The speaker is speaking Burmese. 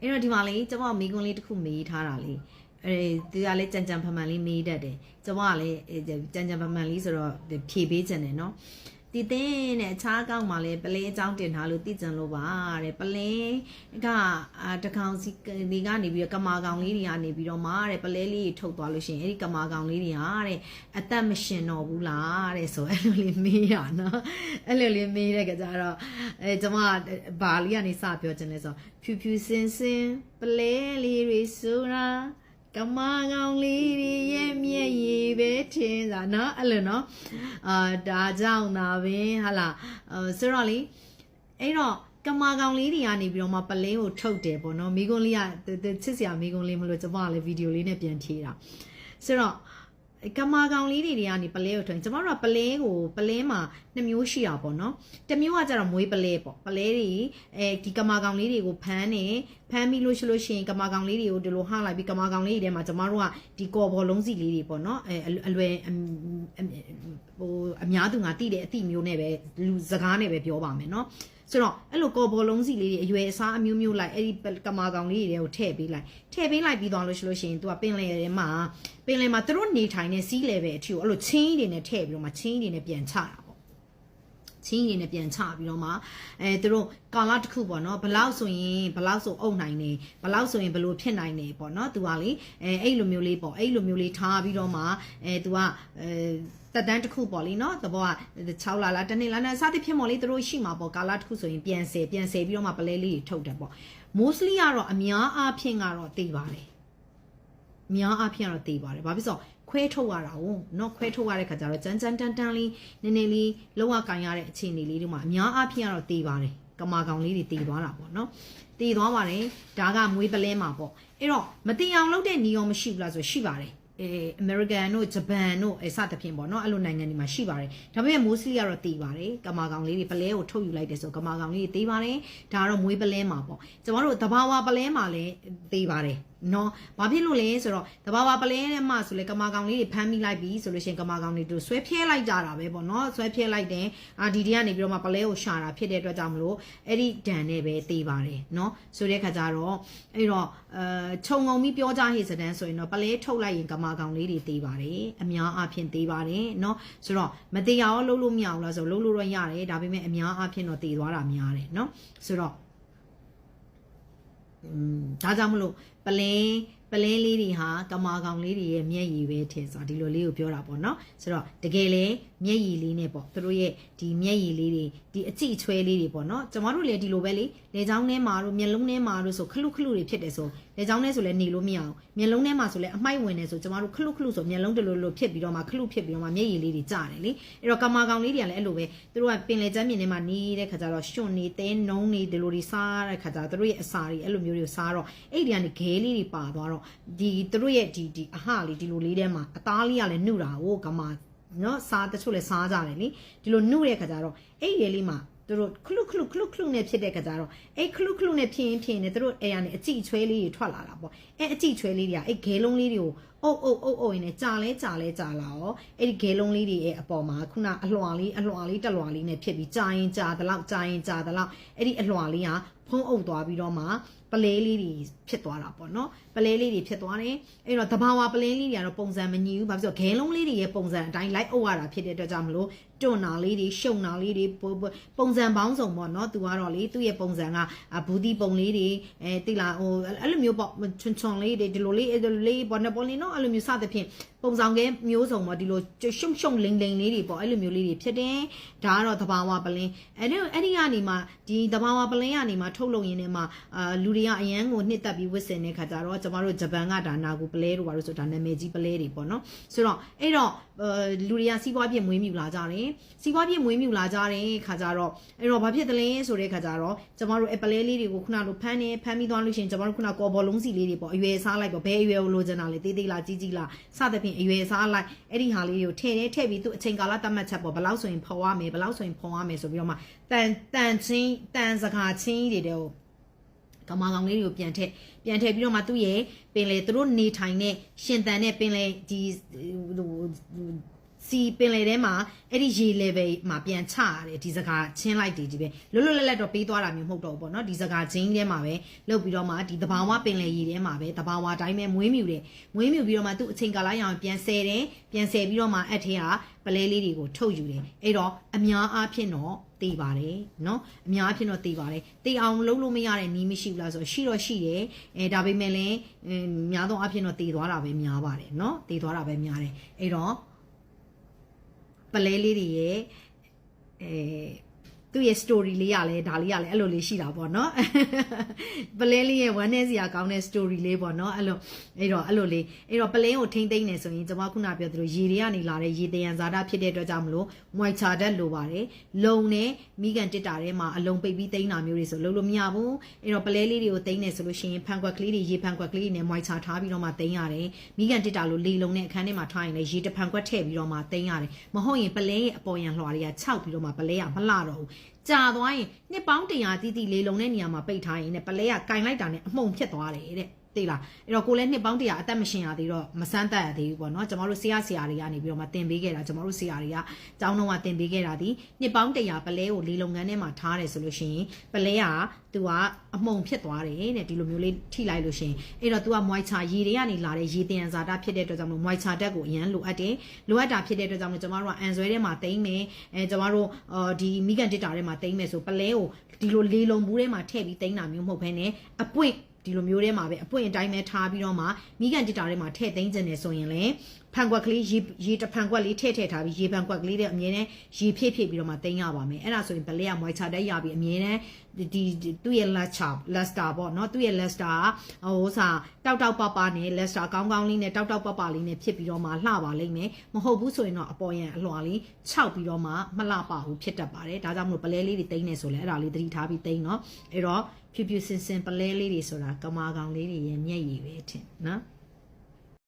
အဲ့တော့ဒီမှာလေကျွန်မမိကွန်းလေးတစ်ခုမေးထားတာလေအဲဒီကလည်းကြံကြံဖန်ဖန်လေးမေးတတ်တယ်ကျွန်မကလည်းအဲကြံကြံဖန်ဖန်လေးဆိုတော့ဖြေပေးခြင်းတယ်နော် ဒီတင်းနဲ့အခြားအကောင့်မှာလည်းပလင်းအကြောင်းတင်ထားလို့သိကြံလို့ပါတဲ့ပလင်းကအာတကောင်စီဒီကနေပြီးတော့ကမာကောင်လေးတွေကနေပြီးတော့မှတဲ့ပလဲလေးတွေထုတ်သွားလို့ရှိရင်အဲ့ဒီကမာကောင်လေးတွေဟာတဲ့အသက်မရှင်တော့ဘူးလားတဲ့ဆိုအဲ့လိုလေးမေးတာနော်အဲ့လိုလေးမေးတဲ့ကကြတော့အဲကျွန်မဘာလေးကနေစပြောခြင်းလဲဆိုဖြူဖြူစင်စင်ပလဲလေးတွေဆိုတာ ကမာကောင်လေးတွေရဲ့မျက်ရည်ပဲထင်တာเนาะအဲ့လိုเนาะအာဒါကြောင့်သာပဲဟာလာအဲဆိုတော့လေအဲ့တော့ကမာကောင်လေးတွေကနေပြီးတော့မှပလင်းကိုထုတ်တယ်ပေါ့နော်မိကွန်းလေးကချစ်စရာမိကွန်းလေးမလို့ကျွန်မကလည်းဗီဒီယိုလေးနဲ့ပြန်ထည့်တာဆိုတော့ ကမာကောင်လေးတွေတွေကနေပလဲကိုထွင်ကျမတို့ကပလဲကိုပလဲမှာနှစ်မျိုးရှိတာပေါ့နော်တစ်မျိုးကကျတော့မွေးပလဲပေါ့ပလဲတွေအဲဒီကမာကောင်လေးတွေကိုဖမ်းနေဖမ်းပြီးလို့ရှိလို့ရှိရင်ကမာကောင်လေးတွေကိုဒီလိုဟာလိုက်ပြီးကမာကောင်လေးတွေထဲမှာကျမတို့ကဒီကော်ဘော်လုံးစီလေးတွေပေါ့နော်အဲအလွယ်ဟိုအများသူငါတိတဲ့အတိမျိုးနဲ့ပဲလူစကားနဲ့ပဲပြောပါမယ်နော် ဆိုတော့အဲ့လိုကော်ဘော်လုံးစီလေးတွေအရွယ်အစားအမျိုးမျိုးလိုက်အဲ့ဒီကမာကောင်လေးတွေကိုထည့်ပေးလိုက်ထည့်ပေးလိုက်ပြီးသွားလို့ရှိလို့ရှိရင် तू ကပင်လယ်ထဲမှာပင်လယ်မှာသူတို့နေထိုင်တဲ့စီးလေပဲအထီကိုအဲ့လိုချင်းတွေနဲ့ထည့်ပြီးတော့မှချင်းတွေနဲ့ပြန်ချတာပေါ့ ချင်းရည်နဲ့ပြန်ချပြီးတော့မှအဲသူတို့ကာလတစ်ခုပေါ့နော်ဘလောက်ဆိုရင်ဘလောက်ဆိုအုပ်နိုင်နေဘလောက်ဆိုရင်ဘလို့ဖြစ်နိုင်နေပေါ့နော်သူကလေအဲအဲ့လိုမျိုးလေးပေါ့အဲ့လိုမျိုးလေးထားပြီးတော့မှအဲသူကအဲတက်တန်းတစ်ခုပေါ့လေနော်သဘောက6လလားတနေ့လားနဲ့စသဖြင့်ပေါ့လေသူတို့ရှိမှာပေါ့ကာလတစ်ခုဆိုရင်ပြန်ဆယ်ပြန်ဆယ်ပြီးတော့မှပလဲလေးတွေထုတ်တယ်ပေါ့ mostly ကတော့အများအားဖြင့်ကတော့သိပါတယ်အ များအားဖြင့်ကတော့သိပါတယ်ဘာဖြစ်လို့ခွဲထုတ်ရတာ哦เนาะခွဲထုတ်ရတဲ့ခါကျတော့ကြမ်းကြမ်းတန်းတန်းလေးနည်းနည်းလေးလောက်ရကန်ရတဲ့အခြေအနေလေးတွေမှာအများအားဖြင့်ကတော့သိပါတယ်ကမာကောင်လေးတွေတည်သွားတာပေါ့နော်တည်သွားပါတယ်ဒါကမွေးပလဲမှာပေါ့အဲ့တော့မတည်အောင်လုပ်တဲ့နေရောမရှိဘူးလားဆိုရှိပါတယ်အဲအမေရိကန်တို့ဂျပန်တို့အဲစသဖြင့်ပေါ့နော်အဲ့လိုနိုင်ငံတွေမှာရှိပါတယ်ဒါပေမဲ့မိုးစလီကတော့တည်ပါတယ်ကမာကောင်လေးတွေပလဲကိုထုတ်ယူလိုက်တယ်ဆိုကမာကောင်လေးတွေတည်ပါတယ်ဒါကတော့မွေးပလဲမှာပေါ့ကျမတို့တဘာဝပလဲမှာလည်းတည်ပါတယ် နော်ဘာဖြစ်လို့လဲဆိုတော့တဘာဝပလဲနဲ့မှဆိုလေကမာကောင်လေးတွေဖမ်းမိလိုက်ပြီဆိုလို့ရှိရင်ကမာကောင်တွေတို့ဆွဲဖြဲလိုက်ကြတာပဲပေါ့နော်ဆွဲဖြဲလိုက်တယ်အာဒီဒီကနေပြီးတော့မှပလဲကိုရှာတာဖြစ်တဲ့အတွက်ကြောင့်မလို့အဲ့ဒီဒဏ်နဲ့ပဲတေးပါတယ်နော်ဆိုတဲ့ခါကျတော့အဲ့တော့အဲခြုံငုံပြီးပြောကြဟေစတန်းဆိုရင်တော့ပလဲထုတ်လိုက်ရင်ကမာကောင်လေးတွေတေးပါတယ်အများအားဖြင့်တေးပါတယ်နော်ဆိုတော့မတေးရအောင်လှုပ်လို့မရဘူးလားဆိုလှုပ်လို့တော့ရတယ်ဒါပေမဲ့အများအားဖြင့်တော့တေးသွားတာများတယ်နော်ဆိုတော့อืม ဒါကြောင့်မလို့ပလင်းပလင်းလေးတွေဟာကမာကောင်လေးတွေရဲ့မျက်ရည်ပဲထင်ဆိုတာဒီလိုလေးကိုပြောတာပေါ့နော်ဆိုတော့တကယ်လေမျက်ရည်လေးနဲ့ပေါ့သူတို့ရဲ့ဒီမျက်ရည်လေးတွေဒီအကြည့်ချွဲလေးတွေပေါ့နော်ကျမတို့လည်းဒီလိုပဲလေလေချောင်းထဲမှာတို့မျက်လုံးထဲမှာတို့ဆိုခလုခလုတွေဖြစ်တယ်ဆို လေချောင်းထဲဆိုလည်းနေလို့မရအောင်မျက်လုံးထဲမှာဆိုလည်းအမိုက်ဝင်နေဆိုကျမတို့ခလုခလုဆိုမျက်လုံးတလူလူဖြစ်ပြီးတော့မှခလုဖြစ်ပြီးတော့မှမျက်ရည်လေးတွေကျတယ်လေအဲ့တော့ကမာကောင်လေးတွေကလည်းအဲ့လိုပဲသူတို့ကပင်လေချမ်းမြင်ထဲမှာနေတဲ့ခါကျတော့ရှင်နေတဲနုံနေဒီလိုတွေစားတဲ့ခါကျတော့သူတို့ရဲ့အစာတွေအဲ့လိုမျိုးတွေစားတော့အဲ့ဒီကနေခဲလေးတွေပါသွားတော့ဒီသူတို့ရဲ့ဒီဒီအဟလေးဒီလိုလေးထဲမှာအသားလေးကလည်းနှုတာဟိုကမာနော်စားတချို့လည်းစားကြတယ်လေဒီလိုနှုတဲ့ခါကျတော့အဲ့ဒီလေးမှာ သူတို့ခလုခလုခလုခလုနဲ့ဖြစ်တဲ့ခါကျတော့အဲ့ခလုခလုနဲ့ဖြစ်ရင်ဖြစ်ရင်သူတို့အဲရနေအကြည့်ချွဲလေးတွေထွက်လာတာပေါ့အဲ့အကြည့်ချွဲလေးတွေကအဲ့ဂဲလုံးလေးတွေကိုအုပ်အုပ်အုပ်အုပ်ရင်းနဲ့ကြာလဲကြာလဲကြာလာရောအဲ့ဒီဂဲလုံးလေးတွေရဲ့အပေါ်မှာခုနအလွှာလေးအလွှာလေးတက်လွှာလေးနဲ့ဖြစ်ပြီးကြာရင်ကြာသလောက်ကြာရင်ကြာသလောက်အဲ့ဒီအလွှာလေးကဖုံးအုပ်သွားပြီးတော့မှပလဲလေးတွေဖြစ်သွားတာပေါ့နော်ပလဲလေးတွေဖြစ်သွားတယ်အဲ့တော့တဘာဝပလဲလေးတွေကတော့ပုံစံမညီဘူးဘာဖြစ်လို့ဂဲလုံးလေးတွေရဲ့ပုံစံအတိုင်းလိုက်အုပ်ရတာဖြစ်တဲ့အတွက်ကြောင့်မလို့တွန့်နာလေးတွေရှုံနာလေးတွေပုံစံပေါင်းစုံပေါ့နော်သူကတော့လေသူ့ရဲ့ပုံစံကဘူးတီပုံလေးတွေအဲတိလာဟိုအဲ့လိုမျိုးပေါ့ချွန်ချွန်လေးတွေဒီလိုလေးဒီလိုလေးပေါ့နော်ပေါ့လေးနော်အဲ့လိုမျိုးစသဖြင့်ပုံစံကဲမျိုးစုံပေါ့ဒီလိုရှုံရှုံလိန်လိန်လေးတွေပေါ့အဲ့လိုမျိုးလေးတွေဖြစ်တယ်ဒါကတော့တဘာဝပလင်းအဲ့ဒီအဲ့ဒီကနေမှဒီတဘာဝပလင်းကနေမှထုတ်လုပ်ရင်းနဲ့မှအာလူတွေကအရန်ကိုနှစ်သက်ပြီးဝစ်စင်တဲ့ခါကျတော့ကျမတို့ဂျပန်ကဒါနာကိုပလဲတို့ပါလို့ဆိုဒါနာမည်ကြီးပလဲတွေပေါ့နော်ဆိုတော့အဲ့တော့လူတွေကစီးပွားပြည့်မွေးမြူလာကြတယ်စီးပွားပြည့်မွေးမြူလာကြတဲ့ခါကျတော့အဲ့တော့ဘာဖြစ်တယ်လဲဆိုတဲ့ခါကျတော့ကျမတို့အပလဲလေးတွေကိုခုနလိုဖမ်းနေဖမ်းပြီးသွားလို့ရှိရင်ကျမတို့ခုနကော်ဘော်လုံးစီလေးတွေပေါ့အရွယ်စားလိုက်ပေါ့ဘယ်အရွယ်ကိုလိုချင်တာလဲတေးသေးလားကြီးကြီးလားစသဖြင့်အရွယ်စားလိုက်အဲ့ဒီဟာလေးတွေကိုထည့်တယ်ထည့်ပြီးသူအချိန်ကာလတတ်မှတ်ချက်ပေါ့ဘယ်လောက်ဆိုရင်ဖော်ရမယ်ဘယ်လောက်ဆိုရင်ဖော်ရမယ်ဆိုပြီးတော့မှတန်တန်ချင်းတန်စကားချင်းတွေတဲ့ကမာကောင်လေးတွေကိုပြန်ထည့်ပြန်ထည့်ပြီးတော့မှသူ့ရဲ့ပင်လေသူတို့နေထိုင်တဲ့ရှင်တန်တဲ့ပင်လေဒီဟို စီပင်လေထဲမှာအဲ့ဒီရေ level မှာပြန်ချရတယ်ဒီစကားချင်းလိုက်တည်ကြီးပဲလွတ်လွတ်လပ်လပ်တော့ပေးသွားတာမျိုးမဟုတ်တော့ဘူးပေါ့နော်ဒီစကားချင်းထဲမှာပဲလုပ်ပြီးတော့မှဒီတဘာဝပင်လေရေထဲမှာပဲတဘာဝတိုင်းပဲမွေးမြူတယ်မွေးမြူပြီးတော့မှသူ့အချိန်ကာလရအောင်ပြန်ဆယ်တယ်ပြန်ဆယ်ပြီးတော့မှအထက်ကပလဲလေးတွေကိုထုတ်ယူတယ်အဲ့တော့အများအားဖြင့်တော့တေးပါတယ်နော်အများအားဖြင့်တော့တေးပါတယ်တေးအောင်လုံးလို့မရတဲ့နီးမရှိဘူးလားဆိုတော့ရှိတော့ရှိတယ်အဲဒါပေမဲ့လည်းများသောအားဖြင့်တော့တေးသွားတာပဲများပါတယ်နော်တေးသွားတာပဲများတယ်အဲ့တော့ ပလဲလေးတွေရဲ့အဲ သူ့ရဲ့ story လေးရလဲဒါလေးရလဲအဲ့လိုလေးရှိတာပေါ့နော်ပလဲလေးရဲ့ဝမ်းနေစရာကောင်းတဲ့ story လေးပေါ့နော်အဲ့လိုအဲ့တော့အဲ့လိုလေးအဲ့တော့ပလဲကိုထိမ့်သိမ့်နေဆိုရင်ကျွန်မခုနပြောသလိုရေတွေကနေလာတဲ့ရေတယံဇာတာဖြစ်တဲ့အတွက်ကြောင့်မလို့မွိုက်ချာတတ်လိုပါတယ်လုံနဲ့မိကန်တစ်တာထဲမှာအလုံးပိတ်ပြီးသိမ့်တာမျိုးတွေဆိုလုံးလို့မရဘူးအဲ့တော့ပလဲလေးတွေကိုသိမ့်နေဆိုလို့ရှိရင်ဖန်ကွက်ကလေးတွေရေဖန်ကွက်ကလေးတွေနဲ့မွိုက်ချာထားပြီးတော့မှသိမ့်ရတယ်မိကန်တစ်တာလိုလေလုံနဲ့အခန်းထဲမှာထားရင်လည်းရေတဖန်ကွက်ထည့်ပြီးတော့မှသိမ့်ရတယ်မဟုတ်ရင်ပလဲရဲ့အပေါ်ရန်လွှာတွေကခြောက်ပြီးတော့မှပလဲကမလှတော့ဘူး ကြာသွားရင်နှစ်ပေါင်း100တိတိလေးလုံးတဲ့နေရာမှာပိတ်ထားရင်ねပလဲကကင်လိုက်တာနဲ့အမှုန်ဖြစ်သွားတယ်တဲ့ သိလားအဲ့တော့ကိုလည်းနှစ်ပေါင်း100အသက်မရှင်ရသေးတော့မစမ်းတတ်ရသေးဘူးပေါ့နော်ကျမတို့ဆရာဆရာတွေကနေပြီးတော့မှတင်ပေးခဲ့တာကျမတို့ဆရာတွေကကျောင်းတော်ကတင်ပေးခဲ့တာဒီနှစ်ပေါင်း100ပလဲကိုလေးလုံငန်းထဲမှာထားတယ်ဆိုလို့ရှိရင်ပလဲကသူကအမှုန်ဖြစ်သွားတယ်တဲ့ဒီလိုမျိုးလေးထိလိုက်လို့ရှိရင်အဲ့တော့ तू ကမွိုက်ချာရေတွေကနေလာတဲ့ရေတင်ဇာတာဖြစ်တဲ့အတွက်ကြောင့်မလို့မွိုက်ချာတက်ကိုအရန်လိုအပ်တယ်လိုအပ်တာဖြစ်တဲ့အတွက်ကြောင့်မလို့ကျမတို့ကအန်ဆွဲထဲမှာတိမ့်မယ်အဲကျမတို့အော်ဒီမိကန်တစ်တာထဲမှာတိမ့်မယ်ဆိုပလဲကိုဒီလိုလေးလုံဘူးထဲမှာထည့်ပြီးတိမ့်တာမျိုးမဟုတ်ဘဲနဲ့အပွင့် ဒီလိုမျိုးထဲမှာပဲအပွင့်အတိုင်းပဲထားပြီးတော့မှမိကန်တစ်တာထဲမှာထည့်သိမ်းခြင်းနဲ့ဆိုရင်လည်း ဖန်ကွက်ကလေးရေရေတဖန်ကွက်လေးထည့်ထည့်ထားပြီးရေဖန်ကွက်ကလေးတွေအမြဲတမ်းရေဖြည့်ဖြည့်ပြီးတော့မှသိမ်းရပါမယ်အဲ့ဒါဆိုရင်ပလဲကမွိုက်ချတက်ရပြီးအမြဲတမ်းဒီဒီသူ့ရဲ့ luster luster ပေါ့နော်သူ့ရဲ့ luster ကဟိုစာတောက်တောက်ပပနဲ့ luster ကောင်းကောင်းလေးနဲ့တောက်တောက်ပပလေးနဲ့ဖြစ်ပြီးတော့မှလှပါလိမ့်မယ်မဟုတ်ဘူးဆိုရင်တော့အပေါ်ရန်အလွှာလေးခြောက်ပြီးတော့မှမလှပါဘူးဖြစ်တတ်ပါတယ်ဒါကြောင့်မလို့ပလဲလေးတွေသိမ်းနေဆိုလဲအဲ့ဒါလေးသတိထားပြီးသိမ်းနော်အဲ့တော့ဖြူဖြူစင်စင်ပလဲလေးတွေဆိုတာကမာကောင်လေးတွေရဲ့မျက်ရည်ပဲထင်နော်